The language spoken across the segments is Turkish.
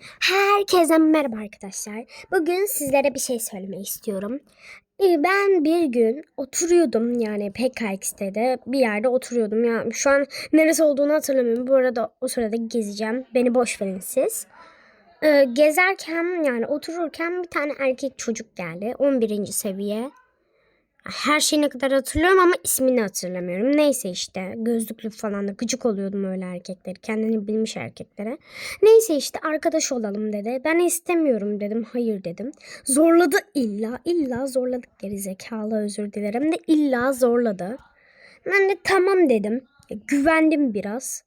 Herkese merhaba arkadaşlar. Bugün sizlere bir şey söylemek istiyorum. Ee, Ben bir gün oturuyordum yani PKX'te de bir yerde oturuyordum. Yani şu an neresi olduğunu hatırlamıyorum. Bu arada o sırada gezeceğim. Beni boş verin siz. Ee, gezerken yani otururken bir tane erkek çocuk geldi. 11. seviye. Her şeyine kadar hatırlıyorum ama ismini hatırlamıyorum. Neyse işte gözlüklü falan da gıcık oluyordum öyle erkekleri. Kendini bilmiş erkeklere. Neyse işte arkadaş olalım dedi. Ben istemiyorum dedim. Hayır dedim. Zorladı illa. illa zorladık geri zekalı özür dilerim de illa zorladı. Ben de tamam dedim. Güvendim biraz.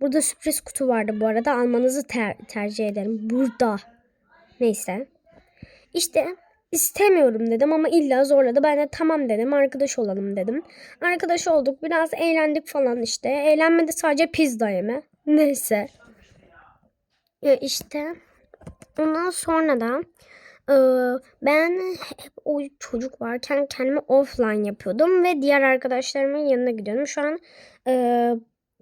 Burada sürpriz kutu vardı bu arada. Almanızı ter- tercih ederim. Burada. Neyse. İşte istemiyorum dedim ama illa zorladı. Ben de tamam dedim arkadaş olalım dedim. Arkadaş olduk biraz eğlendik falan işte. Eğlenmedi sadece pizza yeme. Neyse. Ya işte ondan sonra da e, ben hep o çocuk varken kendimi offline yapıyordum ve diğer arkadaşlarımın yanına gidiyordum. Şu an e,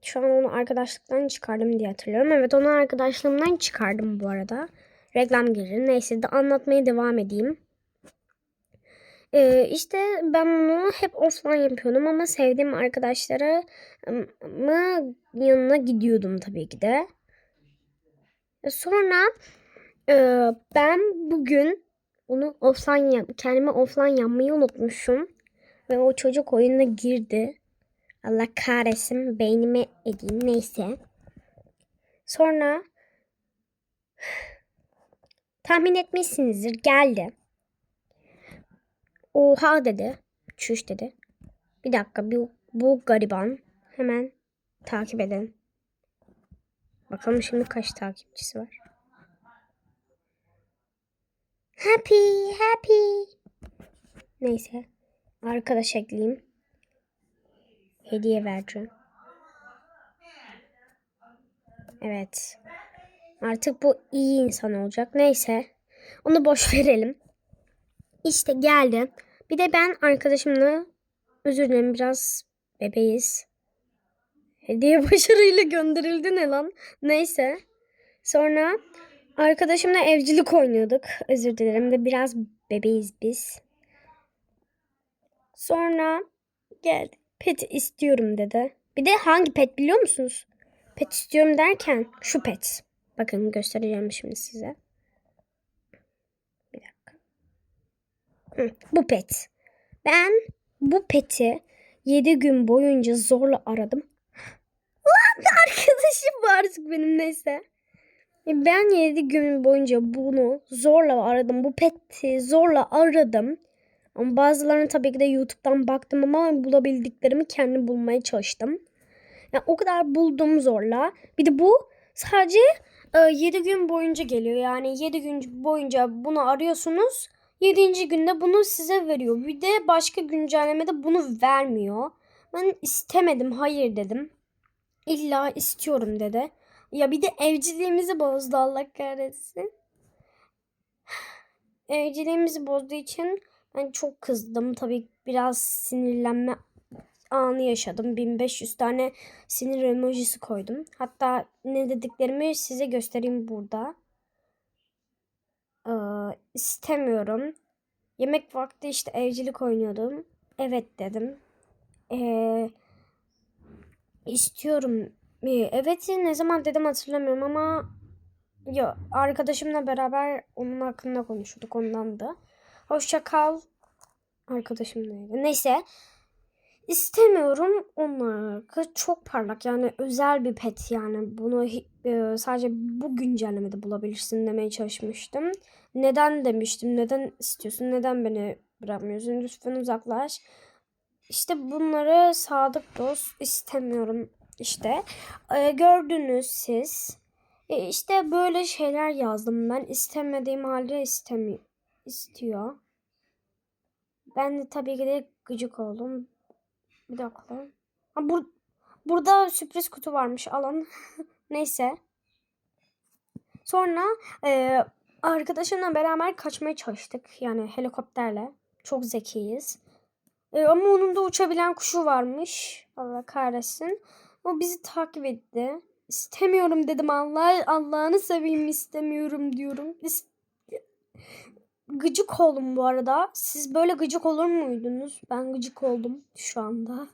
şu an onu arkadaşlıktan çıkardım diye hatırlıyorum. Evet onu arkadaşlığımdan çıkardım bu arada. Reklam girir. Neyse de anlatmaya devam edeyim. Ee, işte ben bunu hep offline yapıyordum ama sevdiğim arkadaşlara mı yanına gidiyordum tabii ki de. E, Sonra e, ben bugün onu offline yap kendime offline yapmayı unutmuşum ve o çocuk oyununa girdi. Allah kahretsin beynime edeyim neyse. Sonra tahmin etmişsinizdir geldi. Oha dedi. Çüş dedi. Bir dakika bu, bu gariban. Hemen takip edin. Bakalım şimdi kaç takipçisi var. Happy, happy. Neyse. Arkadaş ekleyeyim. Hediye vereceğim. Evet. Artık bu iyi insan olacak. Neyse. Onu boş verelim. İşte geldi. Bir de ben arkadaşımla özür dilerim biraz bebeğiz. Hediye başarıyla gönderildi ne lan? Neyse. Sonra arkadaşımla evcilik oynuyorduk. Özür dilerim de biraz bebeğiz biz. Sonra geldi. Pet istiyorum dedi. Bir de hangi pet biliyor musunuz? Pet istiyorum derken şu pet. Bakın göstereceğim şimdi size. Bir dakika. Bu pet. Ben bu peti 7 gün boyunca zorla aradım. Lan arkadaşım var artık benim neyse. E, Ben 7 gün boyunca bunu zorla aradım. Bu peti zorla aradım. Ama bazılarını tabii ki de YouTube'dan baktım ama bulabildiklerimi kendim bulmaya çalıştım. Yani o kadar buldum zorla. Bir de bu sadece 7 gün boyunca geliyor. Yani 7 gün boyunca bunu arıyorsunuz. 7. günde bunu size veriyor. Bir de başka güncellemede bunu vermiyor. Ben istemedim, hayır dedim. İlla istiyorum dedi. Ya bir de evciliğimizi bozdu Allah kahretsin. Evciliğimizi bozduğu için ben çok kızdım. Tabii biraz sinirlenme anı yaşadım. 1500 tane sinir emojisi koydum. Hatta ne dediklerimi size göstereyim burada. Ee, istemiyorum. Yemek vakti işte evcilik oynuyordum. Evet dedim. Ee, istiyorum. Ee, evet ne zaman dedim hatırlamıyorum ama ya arkadaşımla beraber onun hakkında konuşuyorduk ondan da. Hoşça kal. Arkadaşım neydi? Neyse. İstemiyorum. Onlar çok parlak yani özel bir pet yani bunu e, sadece bu güncellemede bulabilirsin demeye çalışmıştım. Neden demiştim? Neden istiyorsun? Neden beni bırakmıyorsun? Lütfen uzaklaş. İşte bunları sadık dost istemiyorum işte. E, gördünüz siz. E, işte böyle şeyler yazdım ben. istemediğim halde istemi istiyor. Ben de tabii ki de gıcık oldum. Bir dakika. Ha, bur burada sürpriz kutu varmış alın. Neyse. Sonra e, arkadaşımla beraber kaçmaya çalıştık. Yani helikopterle. Çok zekiyiz. E, ama onun da uçabilen kuşu varmış. Allah kahretsin. O bizi takip etti. İstemiyorum dedim Allah Allah'ını seveyim istemiyorum diyorum. İs- gıcık oldum bu arada. Siz böyle gıcık olur muydunuz? Ben gıcık oldum şu anda.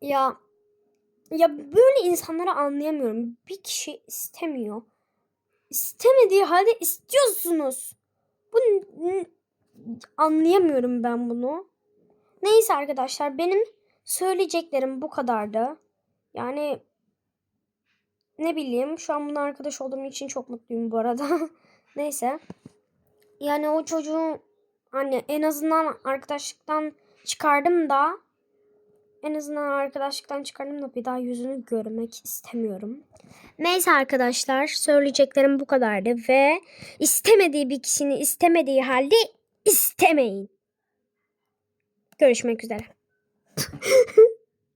Ya ya böyle insanları anlayamıyorum. Bir kişi istemiyor. İstemediği halde istiyorsunuz. Bu n- n- anlayamıyorum ben bunu. Neyse arkadaşlar benim söyleyeceklerim bu kadardı. Yani ne bileyim şu an bununla arkadaş olduğum için çok mutluyum bu arada. Neyse. Yani o çocuğu hani en azından arkadaşlıktan çıkardım da en azından arkadaşlıktan çıkardım da bir daha yüzünü görmek istemiyorum. Neyse arkadaşlar söyleyeceklerim bu kadardı ve istemediği bir kişinin istemediği halde istemeyin. Görüşmek üzere.